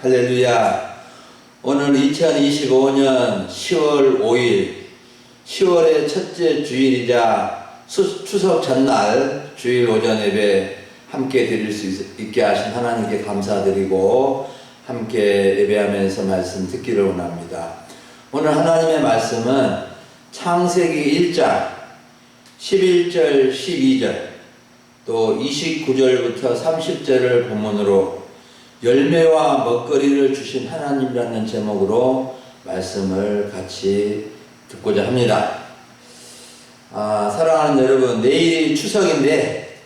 할렐루야. 오늘 2025년 10월 5일, 10월의 첫째 주일이자 수- 추석 전날 주일 오전 예배 함께 드릴 수 있- 있게 하신 하나님께 감사드리고 함께 예배하면서 말씀 듣기를 원합니다. 오늘 하나님의 말씀은 창세기 1장 11절, 12절, 또 29절부터 30절을 본문으로 열매와 먹거리를 주신 하나님이라는 제목으로 말씀을 같이 듣고자 합니다. 아, 사랑하는 여러분, 내일이 추석인데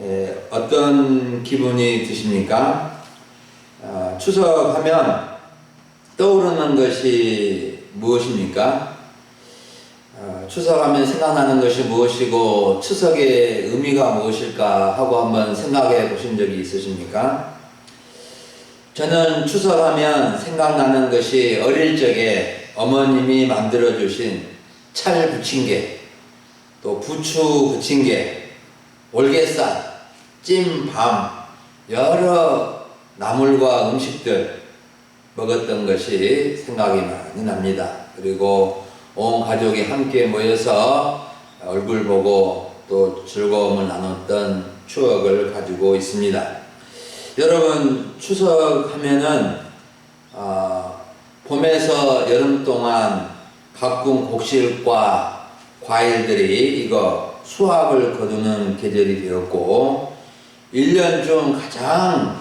에, 어떤 기분이 드십니까? 아, 추석하면 떠오르는 것이 무엇입니까? 어, 추석하면 생각나는 것이 무엇이고 추석의 의미가 무엇일까 하고 한번 생각해 보신 적이 있으십니까? 저는 추석하면 생각나는 것이 어릴 적에 어머님이 만들어 주신 찰 부침개, 또 부추 부침개, 올개살, 찜밤, 여러 나물과 음식들 먹었던 것이 생각이 많이 납니다. 그리고 온 가족이 함께 모여서 얼굴 보고 또 즐거움을 나눴던 추억을 가지고 있습니다. 여러분 추석 하면은 아, 봄에서 여름 동안 가꾼 곡식과 과일들이 이거 수확을 거두는 계절이 되었고 1년 중 가장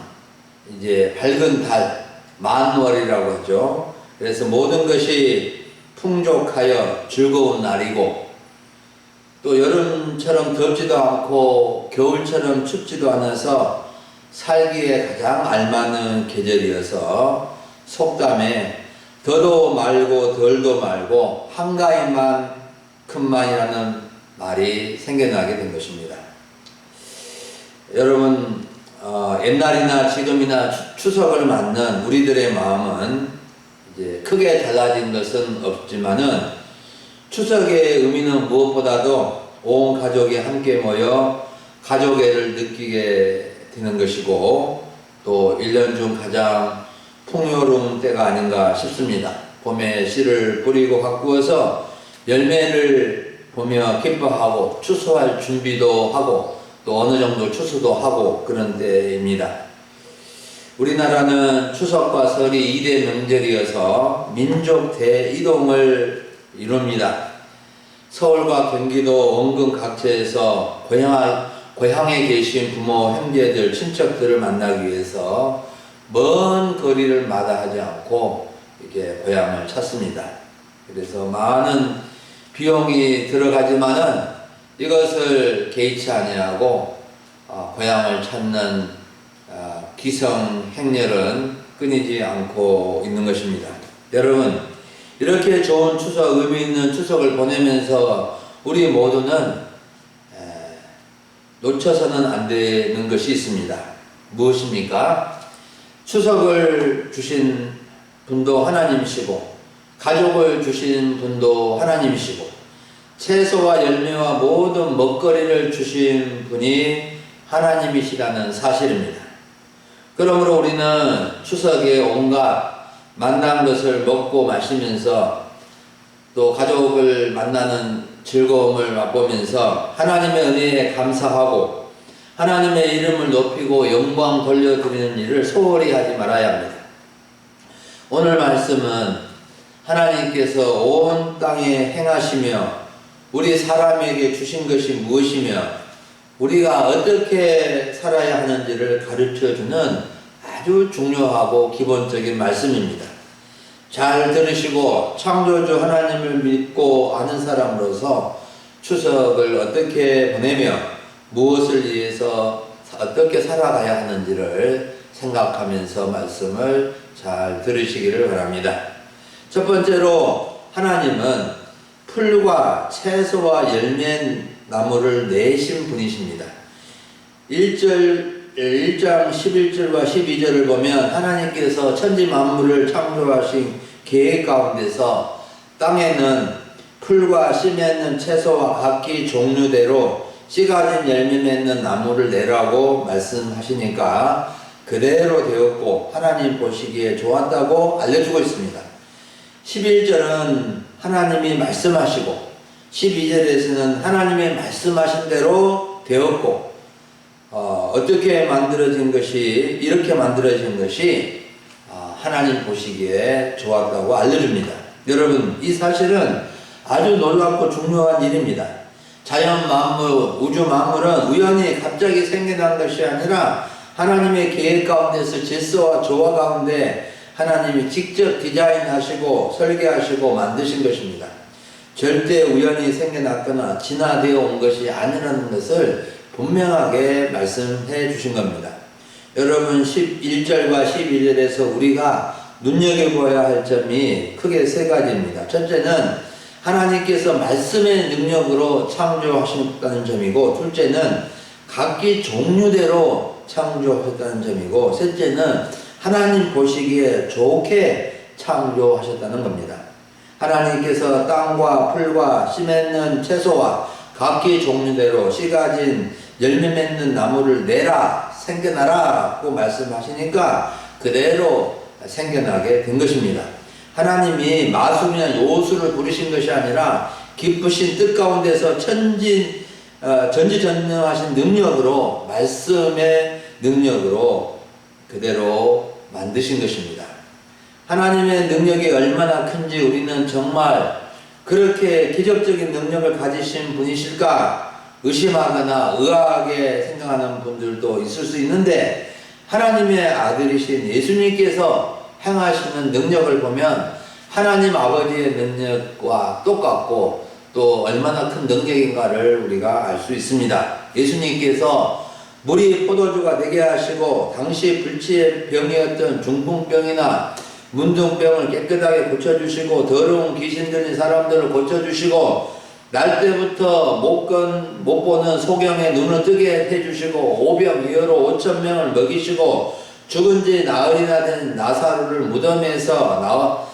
이제 밝은 달 만월이라고 하죠. 그래서 모든 것이 풍족하여 즐거운 날이고 또 여름처럼 덥지도 않고 겨울처럼 춥지도 않아서 살기에 가장 알맞는 계절이어서 속담에 더도 말고 덜도 말고 한가위만큼만이라는 말이 생겨나게 된 것입니다. 여러분 어, 옛날이나 지금이나 추, 석을 맞는 우리들의 마음은 이제 크게 달라진 것은 없지만은 추석의 의미는 무엇보다도 온 가족이 함께 모여 가족애를 느끼게 되는 것이고 또 1년 중 가장 풍요로운 때가 아닌가 싶습니다. 봄에 씨를 뿌리고 가꾸어서 열매를 보며 기뻐하고 추수할 준비도 하고 또 어느 정도 추수도 하고 그런 때입니다. 우리나라는 추석과 설이 2대 명절이어서 민족 대이동을 이룹니다. 서울과 경기도 원근 각지에서 고향, 고향에 계신 부모, 형제들, 친척들을 만나기 위해서 먼 거리를 마다하지 않고 이렇게 고향을 찾습니다. 그래서 많은 비용이 들어가지만은 이것을 개의치 아니하고 어, 고향을 찾는 어, 기성 행렬은 끊이지 않고 있는 것입니다. 여러분 이렇게 좋은 추석 의미 있는 추석을 보내면서 우리 모두는 에, 놓쳐서는 안 되는 것이 있습니다. 무엇입니까? 추석을 주신 분도 하나님이시고 가족을 주신 분도 하나님이시고 채소와 열매와 모든 먹거리를 주신 분이 하나님이시라는 사실입니다. 그러므로 우리는 추석에 온갖 만난 것을 먹고 마시면서 또 가족을 만나는 즐거움을 맛보면서 하나님의 은혜에 감사하고 하나님의 이름을 높이고 영광 돌려드리는 일을 소홀히 하지 말아야 합니다. 오늘 말씀은 하나님께서 온 땅에 행하시며 우리 사람에게 주신 것이 무엇이며 우리가 어떻게 살아야 하는지를 가르쳐 주는 아주 중요하고 기본적인 말씀입니다. 잘 들으시고 창조주 하나님을 믿고 아는 사람으로서 추석을 어떻게 보내며 무엇을 위해서 어떻게 살아가야 하는지를 생각하면서 말씀을 잘 들으시기를 바랍니다. 첫 번째로 하나님은 풀과 채소와 열매 나무를 내신 분이십니다. 1절 1장 11절과 12절을 보면 하나님께서 천지 만물을 창조하신 계획 가운데서 땅에는 풀과 씨 맺는 채소와 각기 종류대로 씨 가진 열매 맺는 나무를 내라고 말씀하시니까 그대로 되었고 하나님 보시기에 좋았다고 알려주고 있습니다. 11절은 하나님이 말씀하시고 12절에서는 하나님의 말씀하신 대로 되었고 어, 어떻게 만들어진 것이 이렇게 만들어진 것이 아, 하나님 보시기에 좋았다고 알려줍니다. 여러분 이 사실은 아주 놀랍고 중요한 일입니다. 자연 만물, 우주 만물은 우연히 갑자기 생겨난 것이 아니라 하나님의 계획 가운데서 질서와 조화 가운데 하나님이 직접 디자인하시고 설계하시고 만드신 것입니다. 절대 우연히 생겨났거나 진화되어 온 것이 아니라는 것을 분명하게 말씀해 주신 겁니다. 여러분 11절과 12절에서 우리가 눈여겨보아야 할 점이 크게 세 가지입니다. 첫째는 하나님께서 말씀의 능력으로 창조하셨다는 점이고 둘째는 각기 종류대로 창조하셨다는 점이고 셋째는 하나님 보시기에 좋게 창조하셨다는 겁니다. 하나님께서 땅과 풀과 씨 맺는 채소와 각기 종류대로 씨 가진 열매 맺는 나무를 내라 생겨나라고 말씀하시니까 그대로 생겨나게 된 것입니다. 하나님이 마술이나 요술을 부르신 것이 아니라 기쁘신 뜻 가운데서 천진 어, 전지전능하신 능력으로 말씀의 능력으로 그대로 만드신 것입니다. 하나님의 능력이 얼마나 큰지 우리는 정말 그렇게 기적적인 능력을 가지신 분이실까 의심하거나 의아하게 생각하는 분들도 있을 수 있는데 하나님의 아들이신 예수님께서 행하시는 능력을 보면 하나님 아버지의 능력과 똑같고 또 얼마나 큰 능력인가를 우리가 알 수 있습니다. 예수님께서 물이 포도주가 되게 하시고 당시 불치의 병이었던 중풍병이나 문둥병을 깨끗하게 고쳐주시고 더러운 귀신 들린 사람들을 고쳐주시고 날 때부터 못, 건, 못 보는 소경의 눈을 뜨게 해주시고 오병 이어로 5천 명을 먹이시고 죽은 지 나흘이나 된 나사로를 무덤에서 나와,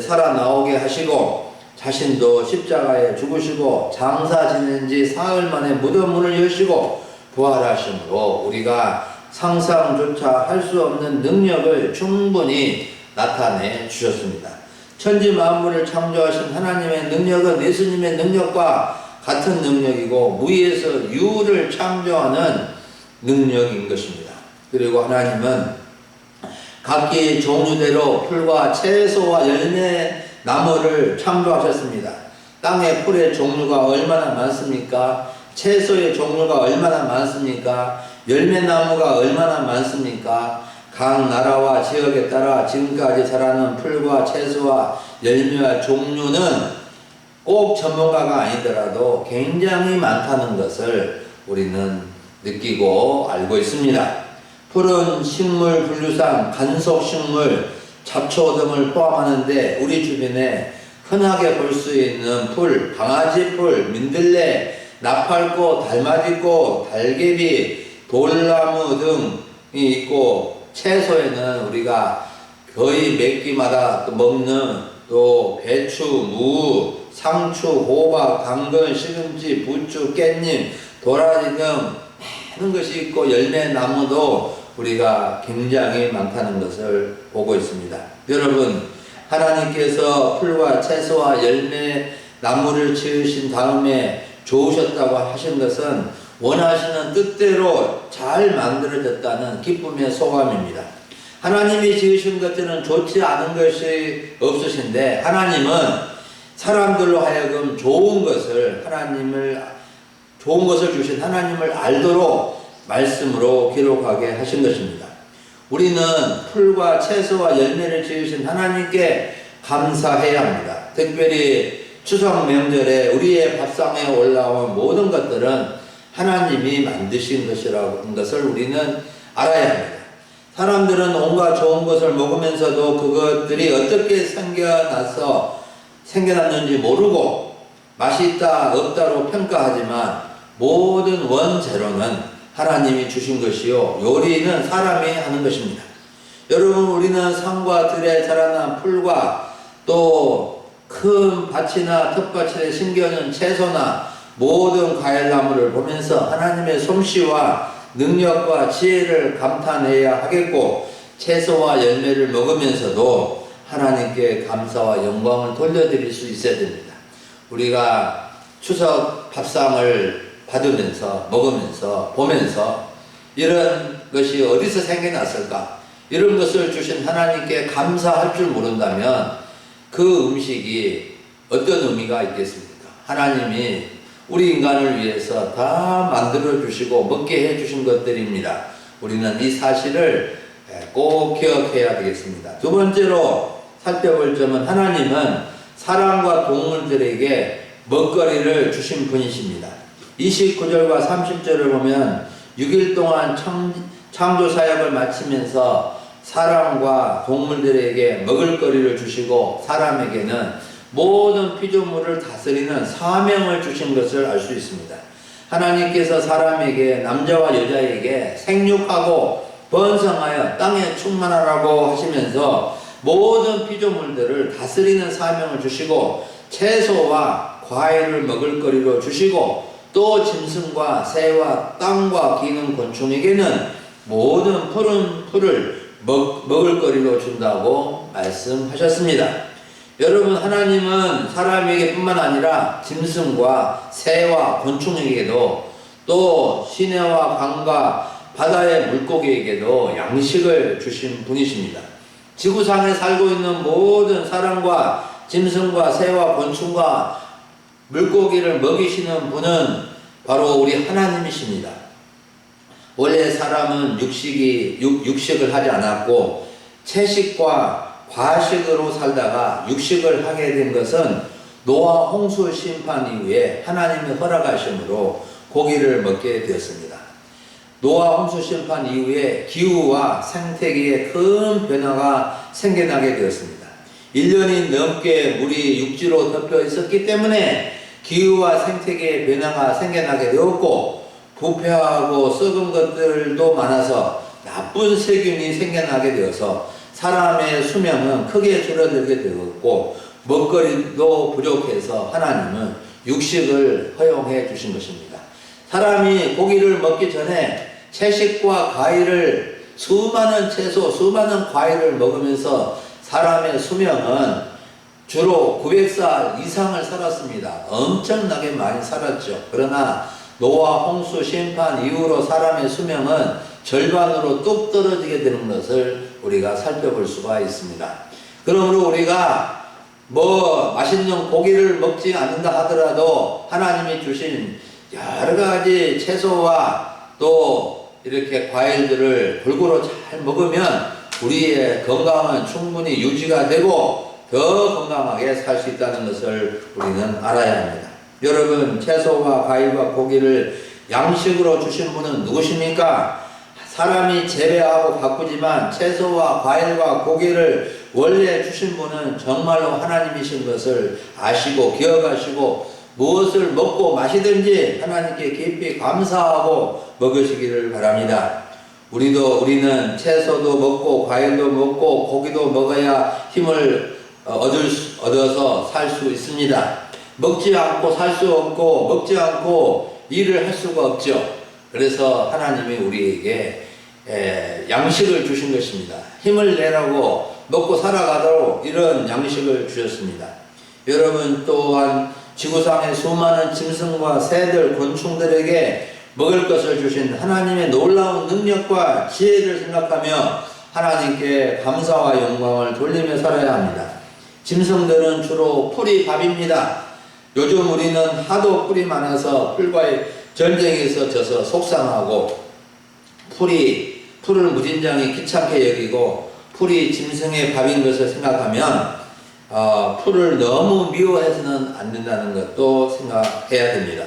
살아 나오게 하시고 자신도 십자가에 죽으시고 장사 지낸 지 사흘 만에 무덤 문을 여시고 부활하심으로 우리가 상상조차 할 수 없는 능력을 충분히 나타내 주셨습니다. 천지 만물을 창조하신 하나님의 능력은 예수님의 능력과 같은 능력이고 무의에서 유를 창조하는 능력인 것입니다. 그리고 하나님은 각기 종류대로 풀과 채소와 열매 나무를 창조하셨습니다. 땅의 풀의 종류가 얼마나 많습니까? 채소의 종류가 얼마나 많습니까? 열매 나무가 얼마나 많습니까? 각 나라와 지역에 따라 지금까지 자라는 풀과 채소와 열매와 종류는 꼭 전문가가 아니더라도 굉장히 많다는 것을 우리는 느끼고 알고 있습니다. 풀은 식물 분류상 간속식물, 잡초 등을 포함하는데 우리 주변에 흔하게 볼 수 있는 풀, 강아지풀, 민들레, 나팔꽃, 달맞이꽃, 달개비, 돌나무 등이 있고 채소에는 우리가 거의 또 먹는 또 배추, 무, 상추, 호박, 당근, 시금치, 부추, 깻잎, 도라지 등 많은 것이 있고 열매 나무도 우리가 굉장히 많다는 것을 보고 있습니다. 여러분, 하나님께서 풀과 채소와 열매 나무를 지으신 다음에 좋으셨다고 하신 것은 원하시는 뜻대로 잘 만들어졌다는 기쁨의 소감입니다. 하나님이 지으신 것들은 좋지 않은 것이 없으신데 하나님은 사람들로 하여금 좋은 것을 하나님을 좋은 것을 주신 하나님을 알도록 말씀으로 기록하게 하신 것입니다. 우리는 풀과 채소와 열매를 지으신 하나님께 감사해야 합니다. 특별히 추석 명절에 우리의 밥상에 올라온 모든 것들은 하나님이 만드신 것이라는 것을 우리는 알아야 합니다. 사람들은 온갖 좋은 것을 먹으면서도 그것들이 어떻게 생겨나서 생겨났는지 모르고 맛이 있다 없다로 평가하지만 모든 원재료는 하나님이 주신 것이요 요리는 사람이 하는 것입니다. 여러분 우리는 산과 들에 자라난 풀과 또 큰 밭이나 텃밭에 심겨는 채소나 모든 과일 나무를 보면서 하나님의 솜씨와 능력과 지혜를 감탄해야 하겠고 채소와 열매를 먹으면서도 하나님께 감사와 영광을 돌려드릴 수 있어야 됩니다. 우리가 추석 밥상을 받으면서 먹으면서 보면서 이런 것이 어디서 생겨났을까? 이런 것을 주신 하나님께 감사할 줄 모른다면 그 음식이 어떤 의미가 있겠습니까? 하나님이 우리 인간을 위해서 다 만들어 주시고 먹게 해 주신 것들입니다. 우리는 이 사실을 꼭 기억해야 되겠습니다. 두 번째로 살펴볼 점은 하나님은 사람과 동물들에게 먹거리를 주신 분이십니다. 29절과 30절을 보면 6일 동안 청, 창조 사역을 마치면서 사람과 동물들에게 먹을 거리를 주시고 사람에게는 모든 피조물을 다스리는 사명을 주신 것을 알 수 있습니다. 하나님께서 사람에게 남자와 여자에게 생육하고 번성하여 땅에 충만하라고 하시면서 모든 피조물들을 다스리는 사명을 주시고 채소와 과일을 먹을 거리로 주시고 또 짐승과 새와 땅과 기는 곤충에게는 모든 푸른 풀을 먹, 먹을 거리로 준다고 말씀하셨습니다. 여러분 하나님은 사람에게 뿐만 아니라 짐승과 새와 곤충에게도 또 시내와 강과 바다의 물고기에게도 양식을 주신 분이십니다. 지구상에 살고 있는 모든 사람과 짐승과 새와 곤충과 물고기를 먹이시는 분은 바로 우리 하나님이십니다. 원래 사람은 육식이 육, 육식을 하지 않았고 채식과 과식으로 살다가 육식을 하게 된 것은 노아 홍수 심판 이후에 하나님의 허락하심으로 고기를 먹게 되었습니다. 노아 홍수 심판 이후에 기후와 생태계에 큰 변화가 생겨나게 되었습니다. 1년이 넘게 물이 육지로 덮여 있었기 때문에 기후와 생태계의 변화가 생겨나게 되었고 부패하고 썩은 것들도 많아서 나쁜 세균이 생겨나게 되어서 사람의 수명은 크게 줄어들게 되었고 먹거리도 부족해서 하나님은 육식을 허용해 주신 것입니다. 사람이 고기를 먹기 전에 채식과 과일을 수많은 채소, 수많은 과일을 먹으면서 사람의 수명은 주로 900살 이상을 살았습니다. 엄청나게 많이 살았죠. 그러나 노아 홍수 심판 이후로 사람의 수명은 절반으로 뚝 떨어지게 되는 것을 우리가 살펴볼 수가 있습니다. 그러므로 우리가 뭐 맛있는 고기를 먹지 않는다 하더라도 하나님이 주신 여러 가지 채소와 또 이렇게 과일들을 골고루 잘 먹으면 우리의 건강은 충분히 유지가 되고 더 건강하게 살 수 있다는 것을 우리는 알아야 합니다. 여러분, 채소와 과일과 고기를 양식으로 주신 분은 누구십니까? 사람이 재배하고 바꾸지만 채소와 과일과 고기를 원래 주신 분은 정말로 하나님이신 것을 아시고 기억하시고 무엇을 먹고 마시든지 하나님께 깊이 감사하고 먹으시기를 바랍니다. 우리도 우리는 채소도 먹고 과일도 먹고 고기도 먹어야 힘을 얻을 수, 얻어서 살 수 있습니다. 먹지 않고 살 수 없고 먹지 않고 일을 할 수가 없죠. 그래서 하나님이 우리에게 에, 양식을 주신 것입니다. 힘을 내라고 먹고 살아가도록 이런 양식을 주셨습니다. 여러분 또한 지구상의 수많은 짐승과 새들, 곤충들에게 먹을 것을 주신 하나님의 놀라운 능력과 지혜를 생각하며 하나님께 감사와 영광을 돌리며 살아야 합니다. 짐승들은 주로 풀이 밥입니다. 요즘 우리는 하도 풀이 많아서 풀과의 전쟁에서 져서 속상하고 풀이 풀을 무진장이 귀찮게 여기고 풀이 짐승의 밥인 것을 생각하면 어, 풀을 너무 미워해서는 안 된다는 것도 생각해야 됩니다.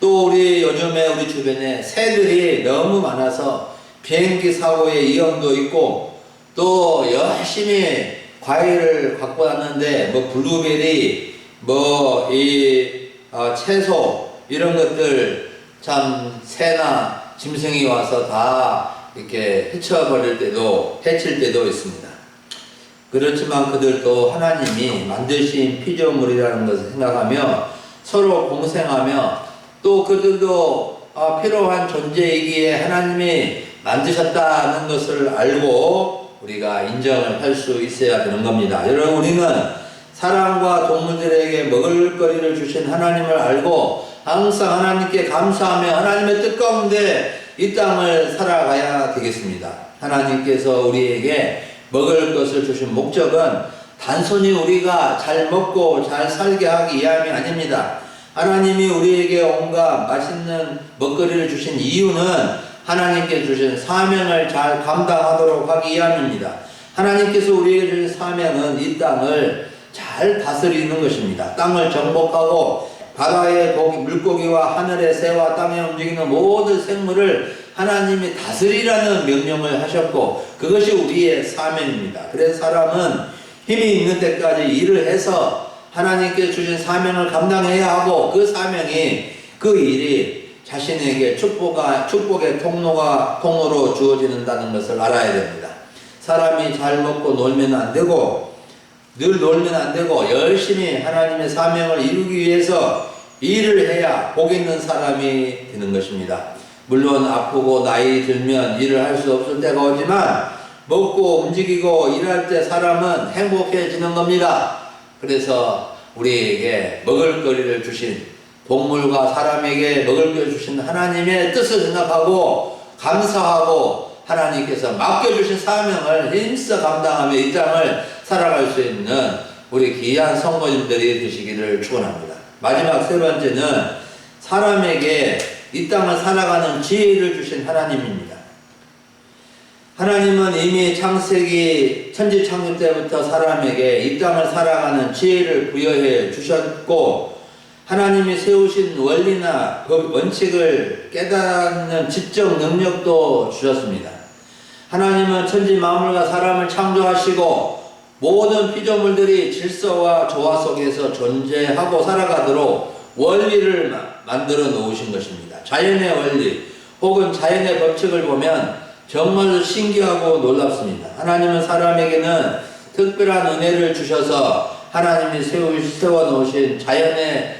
또 우리 요즘에 우리 주변에 새들이 너무 많아서 비행기 사고의 위험도 있고 또 열심히 과일을 갖고 왔는데 뭐 블루베리 뭐이 어, 채소 이런 것들 참 새나 짐승이 와서 다 이렇게 해쳐버릴 때도 해칠 때도 있습니다. 그렇지만 그들도 하나님이 만드신 피조물이라는 것을 생각하며 서로 공생하며 또 그들도 아, 필요한 존재이기에 하나님이 만드셨다는 것을 알고 우리가 인정을 할 수 있어야 되는 겁니다. 여러분 우리는 사람과 동물들에게 먹을 거리를 주신 하나님을 알고 항상 하나님께 감사하며 하나님의 뜻 가운데 이 땅을 살아가야 되겠습니다. 하나님께서 우리에게 먹을 것을 주신 목적은 단순히 우리가 잘 먹고 잘 살게 하기 위함이 아닙니다. 하나님이 우리에게 온갖 맛있는 먹거리를 주신 이유는 하나님께 주신 사명을 잘 감당하도록 하기 위함입니다. 하나님께서 우리에게 주신 사명은 이 땅을 잘 다스리는 것입니다. 땅을 정복하고 바다의 고기, 물고기와 하늘의 새와 땅에 움직이는 모든 생물을 하나님이 다스리라는 명령을 하셨고 그것이 우리의 사명입니다. 그래서 사람은 힘이 있는 때까지 일을 해서 하나님께 주신 사명을 감당해야 하고 그 사명이 그 일이 자신에게 축복가, 축복의 통로가 통로로 주어지는다는 것을 알아야 됩니다. 사람이 잘 먹고 놀면 안 되고 늘 놀면 안 되고 열심히 하나님의 사명을 이루기 위해서 일을 해야 복 있는 사람이 되는 것입니다. 물론 아프고 나이 들면 일을 할 수 없을 때가 오지만 먹고 움직이고 일할 때 사람은 행복해지는 겁니다. 그래서 우리에게 먹을 거리를 주신 동물과 사람에게 먹을 거리를 주신 하나님의 뜻을 생각하고 감사하고 하나님께서 맡겨주신 사명을 힘써 감당하며 이 땅을 살아갈 수 있는 우리 귀한 성도님들이 되시기를 축원합니다. 마지막 세 번째는 사람에게 이 땅을 살아가는 지혜를 주신 하나님입니다. 하나님은 이미 창세기 천지 창조 때부터 사람에게 이 땅을 살아가는 지혜를 부여해 주셨고 하나님이 세우신 원리나 법 원칙을 깨닫는 지적 능력도 주셨습니다. 하나님은 천지 만물과 사람을 창조하시고 모든 피조물들이 질서와 조화 속에서 존재하고 살아가도록 원리를 마- 만들어 놓으신 것입니다. 자연의 원리 혹은 자연의 법칙을 보면 정말 신기하고 놀랍습니다. 하나님은 사람에게는 특별한 은혜를 주셔서 하나님이 세우, 세워 놓으신 자연의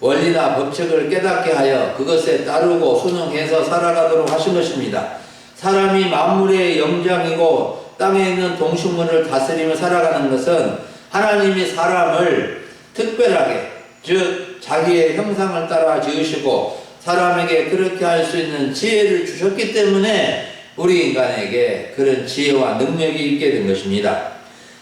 원리나 법칙을 깨닫게 하여 그것에 따르고 순응해서 살아가도록 하신 것입니다. 사람이 만물의 영장이고 땅에 있는 동식물을 다스리며 살아가는 것은 하나님이 사람을 특별하게 즉 자기의 형상을 따라 지으시고 사람에게 그렇게 할 수 있는 지혜를 주셨기 때문에 우리 인간에게 그런 지혜와 능력이 있게 된 것입니다.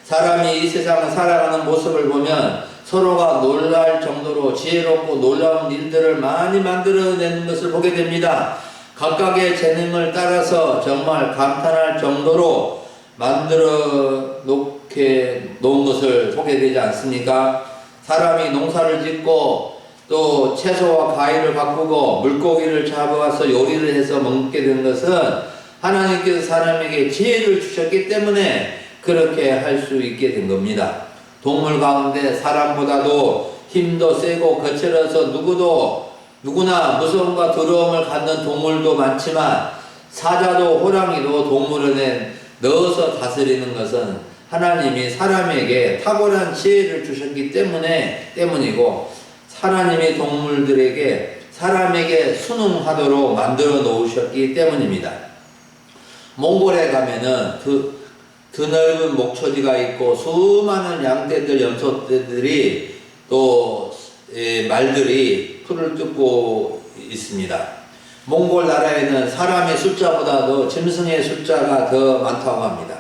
사람이 이 세상을 살아가는 모습을 보면 서로가 놀랄 정도로 지혜롭고 놀라운 일들을 많이 만들어내는 것을 보게 됩니다. 각각의 재능을 따라서 정말 감탄할 정도로 만들어 놓게 놓은 것을 보게 되지 않습니까? 사람이 농사를 짓고 또 채소와 과일을 바꾸고 물고기를 잡아와서 요리를 해서 먹게 된 것은 하나님께서 사람에게 지혜를 주셨기 때문에 그렇게 할 수 있게 된 겁니다. 동물 가운데 사람보다도 힘도 세고 거칠어서 누구도 누구나 무서움과 두려움을 갖는 동물도 많지만 사자도 호랑이도 동물원에 넣어서 다스리는 것은 하나님이 사람에게 탁월한 지혜를 주셨기 때문에 때문이고 하나님이 동물들에게 사람에게 순응하도록 만들어 놓으셨기 때문입니다. 몽골에 가면은 그 드넓은 목초지가 있고 수많은 양떼들, 염소떼들이 또 예, 말들이 풀을 뜯고 있습니다. 몽골 나라에는 사람의 숫자보다도 짐승의 숫자가 더 많다고 합니다.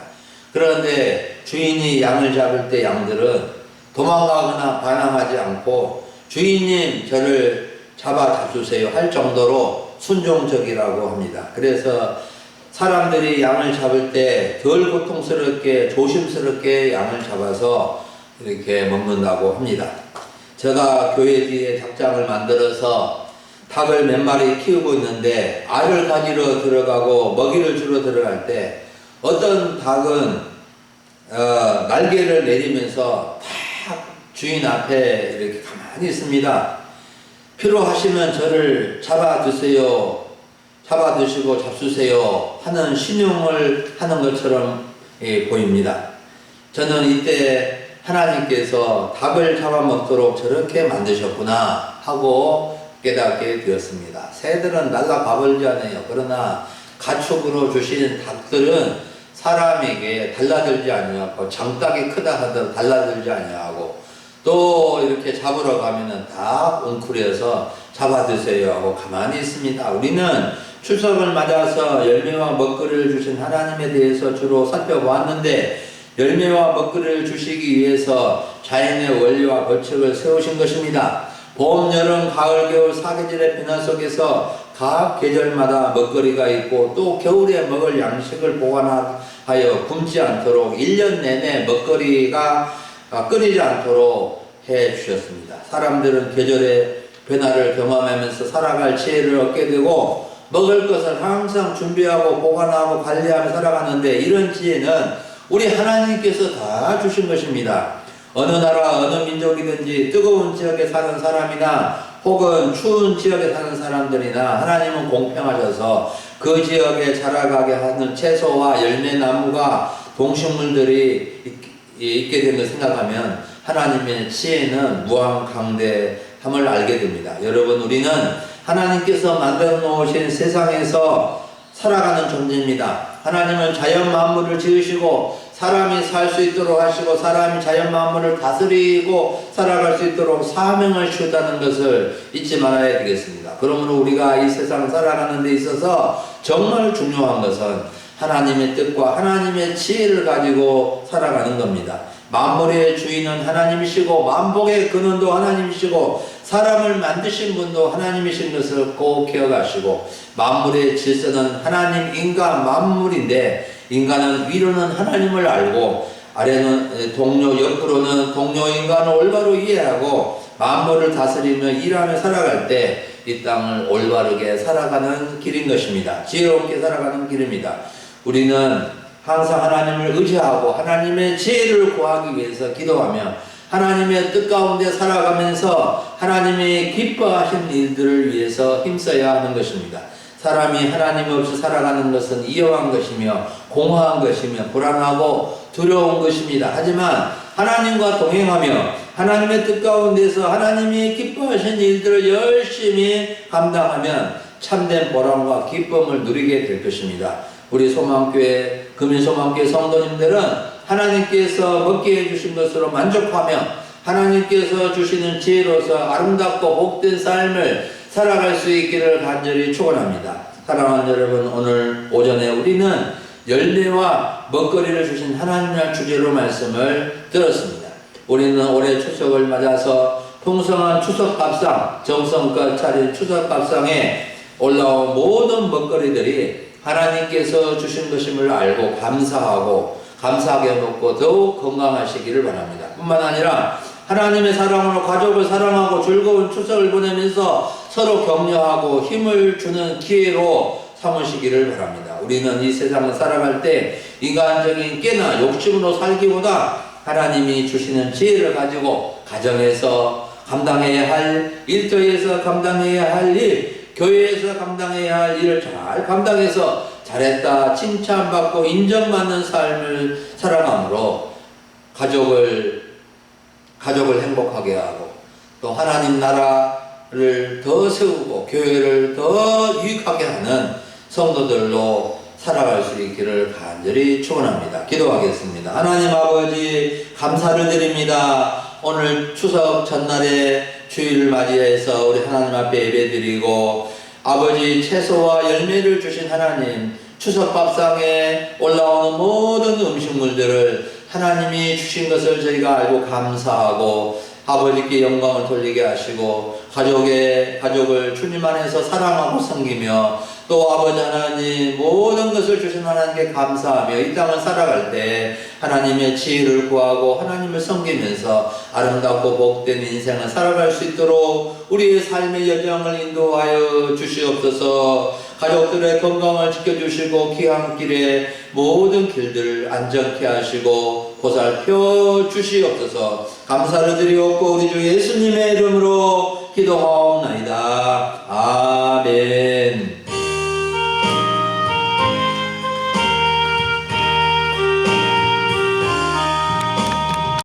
그런데 주인이 양을 잡을 때 양들은 도망가거나 반항하지 않고 주인님 저를 잡아 잡수세요 할 정도로 순종적이라고 합니다. 그래서 사람들이 양을 잡을 때 덜 고통스럽게 조심스럽게 양을 잡아서 이렇게 먹는다고 합니다. 제가 교회 뒤에 닭장을 만들어서 닭을 몇 마리 키우고 있는데 알을 가지러 들어가고 먹이를 주러 들어갈 때 어떤 닭은 어, 날개를 내리면서 탁 주인 앞에 이렇게 가만히 있습니다. 필요하시면 저를 잡아 드세요. 잡아 드시고 잡수세요. 하는 신용을 하는 것처럼 예, 보입니다. 저는 이때 하나님께서 닭을 잡아먹도록 저렇게 만드셨구나 하고 깨닫게 되었습니다. 새들은 날아가 버리잖아요. 그러나 가축으로 주신 닭들은 사람에게 달라들지 아니하고 장닭이 크다 하더라도 달라들지 아니하고 또 이렇게 잡으러 가면은 다 웅크려서 잡아 드세요 하고 가만히 있습니다. 우리는 추석을 맞아서 열매와 먹거리를 주신 하나님에 대해서 주로 살펴보았는데 열매와 먹거리를 주시기 위해서 자연의 원리와 법칙을 세우신 것입니다. 봄, 여름, 가을, 겨울 사계절의 변화 속에서 각 계절마다 먹거리가 있고 또 겨울에 먹을 양식을 보관하여 굶지 않도록 1년 내내 먹거리가 아, 끊이지 않도록 해 주셨습니다. 사람들은 계절의 변화를 경험하면서 살아갈 지혜를 얻게 되고 먹을 것을 항상 준비하고 보관하고 관리하며 살아가는데 이런 지혜는 우리 하나님께서 다 주신 것입니다. 어느 나라 어느 민족이든지 뜨거운 지역에 사는 사람이나 혹은 추운 지역에 사는 사람들이나 하나님은 공평하셔서 그 지역에 자라가게 하는 채소와 열매 나무가 동식물들이 있- 있게 된 걸 생각하면 하나님의 지혜는 무한 강대함을 알게 됩니다. 여러분 우리는 하나님께서 만들어 놓으신 세상에서 살아가는 존재입니다. 하나님은 자연 만물을 지으시고 사람이 살 수 있도록 하시고 사람이 자연 만물을 다스리고 살아갈 수 있도록 사명을 주었다는 것을 잊지 말아야 되겠습니다. 그러므로 우리가 이 세상 살아가는 데 있어서 정말 중요한 것은 하나님의 뜻과 하나님의 지혜를 가지고 살아가는 겁니다. 만물의 주인은 하나님이시고 만복의 근원도 하나님이시고 사람을 만드신 분도 하나님이신 것을 꼭 기억하시고 만물의 질서는 하나님 인간 만물인데 인간은 위로는 하나님을 알고 아래는 에, 동료 옆으로는 동료 인간을 올바로 이해하고 만물을 다스리며 일하며 살아갈 때 이 땅을 올바르게 살아가는 길인 것입니다. 지혜롭게 살아가는 길입니다. 우리는 항상 하나님을 의지하고 하나님의 지혜를 구하기 위해서 기도하며 하나님의 뜻 가운데 살아가면서 하나님의 기뻐하신 일들을 위해서 힘써야 하는 것입니다. 사람이 하나님 없이 살아가는 것은 이용한 것이며 공허한 것이며 불안하고 두려운 것입니다. 하지만 하나님과 동행하며 하나님의 뜻 가운데서 하나님이 기뻐하신 일들을 열심히 감당하면 참된 보람과 기쁨을 누리게 될 것입니다. 우리 소망교회, 금일소망교회 성도님들은 하나님께서 먹게 해주신 것으로 만족하며 하나님께서 주시는 지혜로서 아름답고 복된 삶을 살아갈 수 있기를 간절히 축원합니다. 사랑하는 여러분, 오늘 오전에 우리는 열매와 먹거리를 주신 하나님의 주제로 말씀을 들었습니다. 우리는 올해 추석을 맞아서 풍성한 추석 밥상, 정성껏 차린 추석 밥상에 올라온 모든 먹거리들이 하나님께서 주신 것임을 알고 감사하고 감사하게 먹고 더욱 건강하시기를 바랍니다. 뿐만 아니라 하나님의 사랑으로 가족을 사랑하고 즐거운 추석을 보내면서 서로 격려하고 힘을 주는 기회로 삼으시기를 바랍니다. 우리는 이 세상을 살아갈 때 인간적인 깨나 욕심으로 살기보다 하나님이 주시는 지혜를 가지고 가정에서 감당해야 할 일터에서 감당해야 할 일, 교회에서 감당해야 할 일을 잘 감당해서 잘했다 칭찬받고 인정받는 삶을 살아감으로 가족을 가족을 행복하게 하고 또 하나님 나라를 더 세우고 교회를 더 유익하게 하는 성도들로 살아갈 수 있기를 간절히 축원합니다. 기도하겠습니다. 하나님 아버지 감사를 드립니다. 오늘 추석 전날에 주일을 맞이해서 우리 하나님 앞에 예배드리고 아버지 채소와 열매를 주신 하나님 추석 밥상에 올라오는 모든 음식물들을 하나님이 주신 것을 저희가 알고 감사하고 아버지께 영광을 돌리게 하시고 가족의 가족을 주님 안에서 사랑하고 섬기며 또 아버지 하나님 모든 것을 주신 하나님께 감사하며 이 땅을 살아갈 때 하나님의 지혜를 구하고 하나님을 섬기면서 아름답고 복된 인생을 살아갈 수 있도록 우리의 삶의 여정을 인도하여 주시옵소서. 가족들의 건강을 지켜주시고 귀향길에 모든 길들을 안전케 하시고 보살펴 주시옵소서. 감사를 드리옵고 우리 주 예수님의 이름으로 기도하옵나이다.